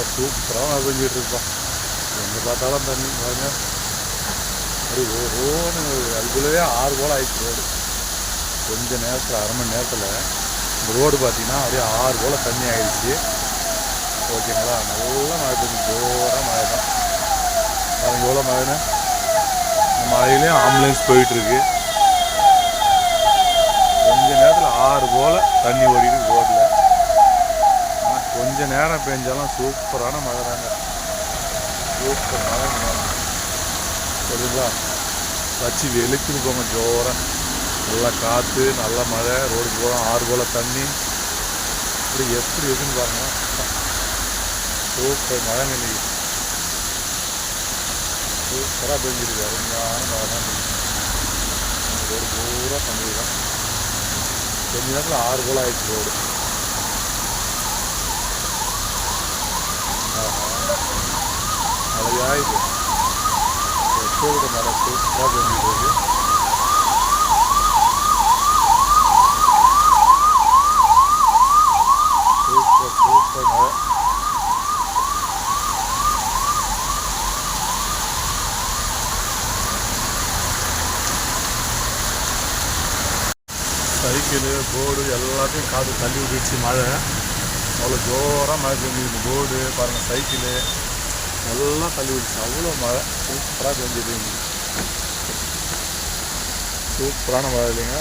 மழை சூப்பராக மழை எங்கே பார்த்தாலும் தண்ணி பாருங்க அப்படி ஓன்னு அதுக்குள்ளவே ஆறு போல் ஆயிடுச்சு ரோடு. கொஞ்ச நேரத்தில் அரை மணி நேரத்தில் இந்த ரோடு பார்த்தீங்கன்னா அப்படியே ஆறு போல் தண்ணி ஆயிடுச்சு. ஓகேங்களா? நல்லா மழை பெஞ்சு ஜோராக மழை தான். பாருங்க எவ்வளோ மழைன்னு. மழையிலையும் ஆம்புலன்ஸ் போயிட்டுருக்கு கொஞ்ச நேரத்தில் ஆறு போல் தண்ணி ஓடிட்டு கொஞ்சம் நேரம் பெஞ்சாலும் சூப்பரான மழை தாங்க சூப்பரான மழை. சரிங்களா? வச்சு வெளுக்குது போங்க ஜோரம் நல்லா காற்று நல்ல மழை. ரோடு போகிறோம் ஆறு போல் தண்ணி. இப்படி எப்படி இருக்குன்னு பாருங்க. சூப்பர் மழை நிலை. சூப்பராக பெஞ்சிருக்கு. அருமையான மழை தான் ரோடு பூரா தண்ணி தான். கொஞ்ச நேரத்தில் ஆறு போல் ஆயிடுச்சு ரோடு. மழையாயுது எப்போது மழை சூப்பராக பெஞ்சிட்டு இருக்கு சூப்பர் சூப்பர் சைக்கிளு போர்டு எல்லாத்தையும் காற்று தள்ளி விட்டுச்சு மழை. அவ்வளோ ஜோராக மழை பெஞ்சுது போர்டு பாருங்கள் சைக்கிளு. நல்லா தள்ளி விடுச்சு. அவ்வளோ மழை. சூப்பராக பெஞ்சுது சூப்பரான மழை இல்லைங்க.